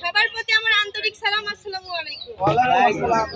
সবার প্রতি আমার আন্তরিক সালাম আসসালামু আলাইকুম। ওয়ালাইকুম আসসালাম।